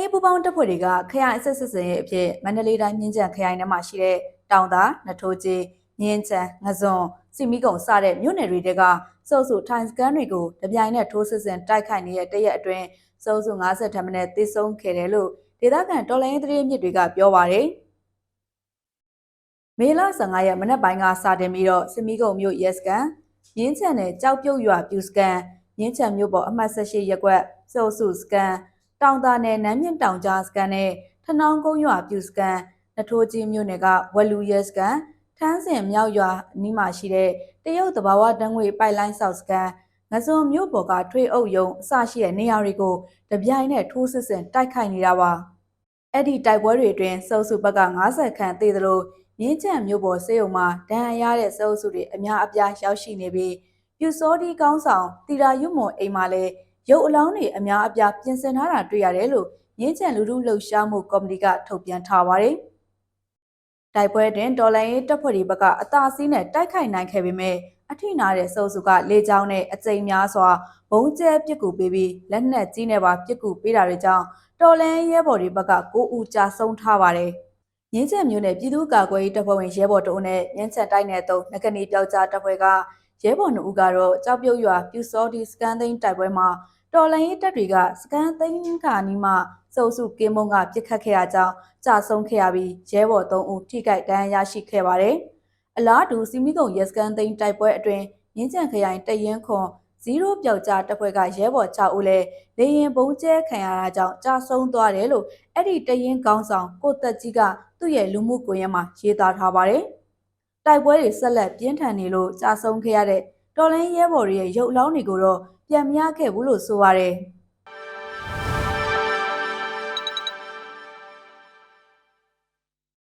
ရေးပူးပေါင်းတပ်ဖွဲ့တွေကခရိုင်အဆက်ဆက်စင်ရဲ့အဖြစ်မန္တလေးတိုင်းမြင်းကြံခရိုင်ထဲမှာရှိတဲ့တောင်သာနထိုးကြီးမြင်းချံငဇွန်စီမီကုံစတဲ့မြို့နယ်တွေကစုပ်စုထိုင်စကန်တွေကိုတပြိုင်နက်ထိုးစစ်ဆင်တိုက်ခိုက်နေတဲ့တရက်အတွင်းစုပ်စု50ထက်မနည်းသေဆုံးခဲ့တယ်လို့ဒေသခံတော်လိုင်းသတင်းမြစ်တွေကပြောပါတယ်မေလ15ရက်မနက်ပိုင်းကစတင်ပြီးတော့စီမီကုံမြို့ရဲစကန်မြင်းချံနယ်ကြောက်ပြုတ်ရွာပြူစကန်မြင်းချံမြို့ပေါ်အမှတ်18ရပ်ကွက်စုပ်စုစကန် တောင်သာနယ်နမ်းမြင့်တောင်ကြားစကန်နဲ့ထနောင်းကုန်းရွာပြူစကန်နထိုးကြီးမြို့နယ်ကဝလူရဲစကန်ထန်းစင်မြောက်ရွာအနီးမှာရှိတဲ့တရုတ်တဘာဝတန်းငွေပိုက်လိုင်းဆောက်စကန်ငစုံမြို့ပေါ်ကထွေအုပ်ယုံအစရှိတဲ့နေရာတွေကိုတပြိုင်နက်ထိုးစစ်ဆင်တိုက်ခိုက်နေတာပါအဲ့ဒီတိုက်ပွဲတွေအတွင်းစုပ်စုဘက်က90ခန့်သေသလိုမြင်းချံမြို့ပေါ်စေယုံမှာဒဏ်ရာရတဲ့စုပ်စုတွေအများအပြားရောက်ရှိနေပြီးပြူစောဒီကောင်းဆောင်တီရာရွတ်မွန်အိမ်မှာလည်း ရုပ်အလောင်းတွေအများအပြားပြင်ဆင်ထားတာတွေ့ရတယ်လို့မြင်းချံလူထုလှုပ်ရှားမှုကော်မတီကထုတ်ပြန်ထားပါတယ်။တိုက်ပွဲတွင်ဒေါ်လာရေးတပ်ဖွဲ့တွေဘက်ကအသာစီးနဲ့တိုက်ခိုက်နိုင်ခဲ့ပေမဲ့အထိနာတဲ့စုပ်စုကလေကြောင်းနဲ့အကြိမ်များစွာဘုံကျဲပစ်ကူပေးပြီးလက်နက်ကြီးနဲ့ပါပစ်ကူပေးတာတွေကြောင့်တော်လန်ရဲဘော်တွေဘက်က9ဦးကြာဆုံးထားပါတယ်။ရင်းချက်မျိုးနဲ့ပြည်သူ့ကာကွယ်ရေးတပ်ဖွဲ့ဝင်ရဲဘော်တို့နဲ့ရင်းချက်တိုက်နယ်သုံးငကနေပြောက်ကြားတပ်ဖွဲ့က ရဲဘော်နှုတ်ဦးကတော့ကြောက်ပြုတ်ရွာပြူစောဒီစကန်သိန်းတိုက်ပွဲမှာတော်လန်ရေးတပ်တွေကစကန်သိန်းခါနီးမှစုပ်စုကင်းမုံကပြစ်ခတ်ခဲ့ရကြောင်းကြာဆုံးခဲ့ရပြီးရဲဘော်3ဦးထိခိုက်ဒဏ်ရာရရှိခဲ့ပါတယ်။အလားတူစီမီကုံရဲစကန်သိန်းတိုက်ပွဲအတွင်းရင်းချံခရိုင်တရင်ခွန်0ပျောက်ကြားတပ်ဖွဲ့ကရဲဘော်6ဦးလည်းလေရင်ဘုံကျဲခံရတာကြောင့်ကြာဆုံးသွားတယ်လို့အဲ့ဒီတရင်ကောင်းဆောင်ကိုတက်ကြီးကသူ့ရဲ့လူမှုကွန်ရက်မှာရေးသားထားပါတယ်။ တိုက်ပွဲတွေဆက်လက်ပြင်းထန်နေလို့ကြာဆုံးခဲ့ရတဲ့တော်လင်းရဲဘော်တွေရဲ့ရုပ်အလောင်းတွေကိုတော့ပြန်မရခဲ့ဘူးလို့ဆိုပါတယ်။